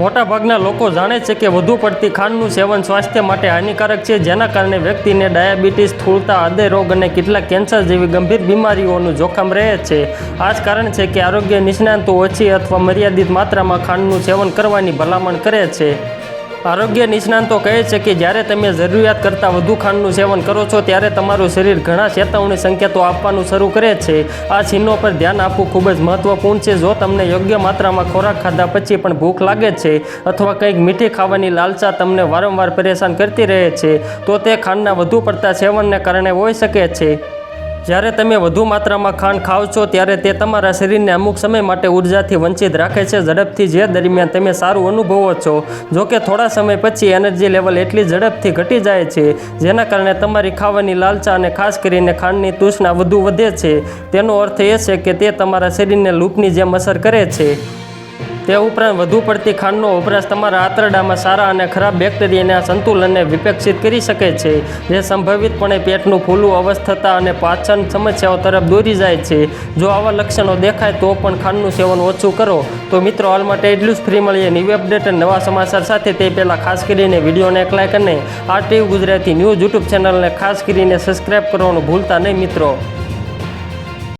મોટાભાગના લોકો જાણે છે કે વધુ પડતી ખાંડનું સેવન સ્વાસ્થ્ય માટે હાનિકારક છે, જેના કારણે વ્યક્તિને ડાયાબિટીસ સ્થૂળતા હૃદય રોગ અને કેટલાક કેન્સર જેવી ગંભીર બીમારીઓનું જોખમ રહે છે. આ જ કારણ છે કે આરોગ્ય નિષ્ણાંતો ઓછી અથવા મર્યાદિત માત્રામાં ખાંડનું સેવન કરવાની ભલામણ કરે છે. આરોગ્ય નિષ્ણાંતો કહે છે કે જ્યારે તમે જરૂરિયાત કરતાં વધુ ખાંડનું સેવન કરો છો, ત્યારે તમારું શરીર ઘણા ચેતવણી સંકેતો આપવાનું શરૂ કરે છે. આ ચિહ્નો પર ધ્યાન આપવું ખૂબ જ મહત્વપૂર્ણ છે. જો તમને યોગ્ય માત્રામાં ખોરાક ખાધા પછી પણ ભૂખ લાગે છે અથવા કંઈક મીઠી ખાવાની લાલચા તમને વારંવાર પરેશાન કરતી રહે છે, તો તે ખાંડના વધુ પડતા સેવનને કારણે હોઈ શકે છે. જ્યારે તમે વધુ માત્રામાં ખાંડ ખાવ છો, ત્યારે તે તમારા શરીરને અમુક સમય માટે ઉર્જાથી વંચિત રાખે છે. ઝડપથી જે દરમિયાન તમે સારું અનુભવો છો જો કે થોડા સમય પછી એનર્જી લેવલ એટલી ઝડપથી ઘટી જાય છે, જેના કારણે તમારી ખાવાની લાલચા અને ખાસ કરીને ખાંડની તૃષ્ણા વધુ વધે છે. તેનો અર્થ એ છે કે તે તમારા શરીરને લૂપની જેમ અસર કરે છે. તે ઉપરાંત વધુ પડતી ખાંડનો વપરાશ તમારા આંતરડામાં સારા અને ખરાબ બેક્ટેરિયાના સંતુલનને વિપેક્ષિત કરી શકે છે, જે સંભવિતપણે પેટનું ફૂલું, અવસ્થતા અને પાચન સમસ્યાઓ તરફ દોરી જાય છે. જો આવા લક્ષણો દેખાય તો પણ ખાંડનું સેવન ઓછું કરો. તો મિત્રો, હાલ માટે એટલું જ. ફ્રી મળીએ ન્યૂ અપડેટ અને નવા સમાચાર સાથે. તે પહેલાં ખાસ કરીને વિડીયોને એક લાઇક અને આ ટીવી ગુજરાતી ન્યૂઝ યુટ્યુબ ચેનલને ખાસ કરીને સબસ્ક્રાઈબ કરવાનું ભૂલતા નહીં મિત્રો.